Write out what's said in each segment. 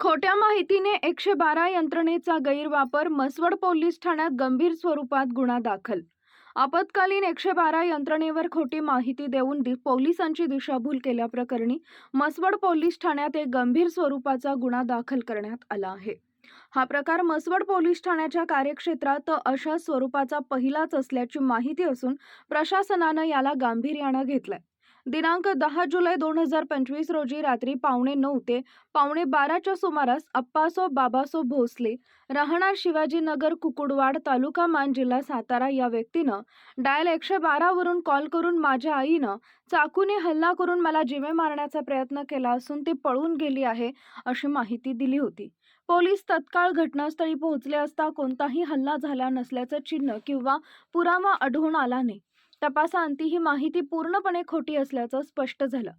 खोट्या माहितीने एकशे बारा यंत्रणेचा गैरवापर मसवड पोलीस ठाण्यात गंभीर स्वरूपात गुन्हा दाखल. आपत्कालीन एकशे बारा यंत्रणेवर खोटी माहिती देऊन दि- पोलिसांची दिशाभूल केल्याप्रकरणी मसवड पोलीस ठाण्यात एक गंभीर स्वरूपाचा गुन्हा दाखल करण्यात आला आहे. हा प्रकार मसवड पोलीस ठाण्याच्या कार्यक्षेत्रात अशा स्वरूपाचा पहिलाच असल्याची माहिती असून प्रशासनानं याला गांभीर्यानं घेतलंय. दिनांक दहा जुलै दोन हजार पंचवीस रोजी रात्री पावणे नऊ ते पावणे बाराच्या सुमारास अप्पासो बाबासो भोसले राहणार शिवाजीनगर कुकुडवाड तालुका मान जिल्हा सातारा या व्यक्तीनं डायल एकशे बारावरून कॉल करून माझ्या आईनं चाकूने हल्ला करून मला जिवे मारण्याचा प्रयत्न केला असून ती पळून गेली आहे अशी माहिती दिली होती. पोलीस तत्काळ घटनास्थळी पोहोचले असता कोणताही हल्ला झाला नसल्याचं चिन्ह किंवा पुरावा आढळून आला नाही. तपासाअंती ही माहिती पूर्णपणे खोटी असल्याचं स्पष्ट झालं.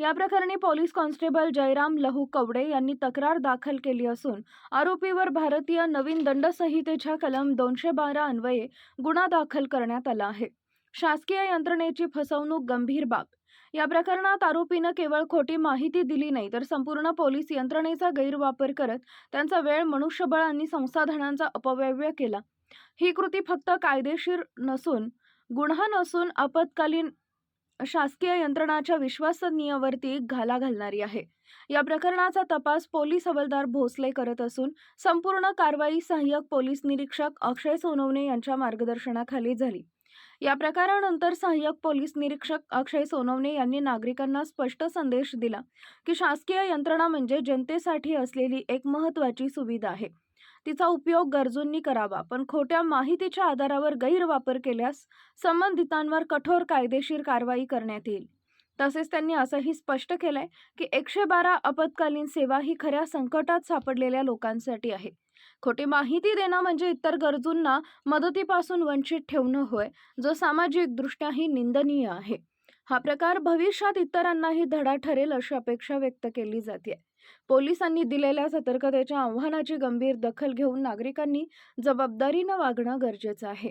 या प्रकरणी पोलीस कॉन्स्टेबल जयराम लहू कवडे यांनी तक्रार दाखल केली असून आरोपीवर भारतीय नवीन दंड संहितेच्या कलम दोनशे बारा अन्वये गुन्हा दाखल करण्यात आला आहे. शासकीय यंत्रणेची फसवणूक गंभीर बाब. या प्रकरणात आरोपीनं केवळ खोटी माहिती दिली नाही तर संपूर्ण पोलीस यंत्रणेचा गैरवापर करत त्यांचा वेळ मनुष्यबळ आणि संसाधनांचा अपव्यय केला. ही कृती फक्त कायदेशीर नसून गुन्हा नसून आपत्कालीन शासकीय यंत्रणाच्या विश्वसनीयवरती घाला घालणारी आहे. या प्रकरणाचा तपास पोलीस हवालदार भोसले करत असून संपूर्ण कारवाई सहाय्यक पोलीस निरीक्षक अक्षय सोनवणे यांच्या मार्गदर्शनाखाली झाली. या प्रकारानंतर सहाय्यक पोलीस निरीक्षक अक्षय सोनवणे यांनी नागरिकांना स्पष्ट संदेश दिला की शासकीय यंत्रणा म्हणजे जनतेसाठी असलेली एक महत्त्वाची सुविधा आहे. तिचा उपयोग गरजूंनी करावा पण खोट्या माहितीच्या आधारावर गैरवापर केल्यास संबंधितांवर कठोर कायदेशीर कारवाई करण्यात येईल. तसेच त्यांनी असंही स्पष्ट केलंय की एकशे बारा आपत्कालीन सेवा ही खऱ्या संकटात सापडलेल्या लोकांसाठी आहे. खोटी माहिती देणं म्हणजे इतर गरजूंना मदतीपासून वंचित ठेवणं होय जो सामाजिकदृष्ट्याही निंदनीय आहे. हा प्रकार भविष्यात इतरांनाही धडा ठरेल अशी अपेक्षा व्यक्त केली जाते पोलिसांनी दिलेल्या सतर्कतेच्या आव्हानाची गंभीर दखल घेऊन नागरिकांनी जबाबदारीनं वागणं गरजेचं आहे.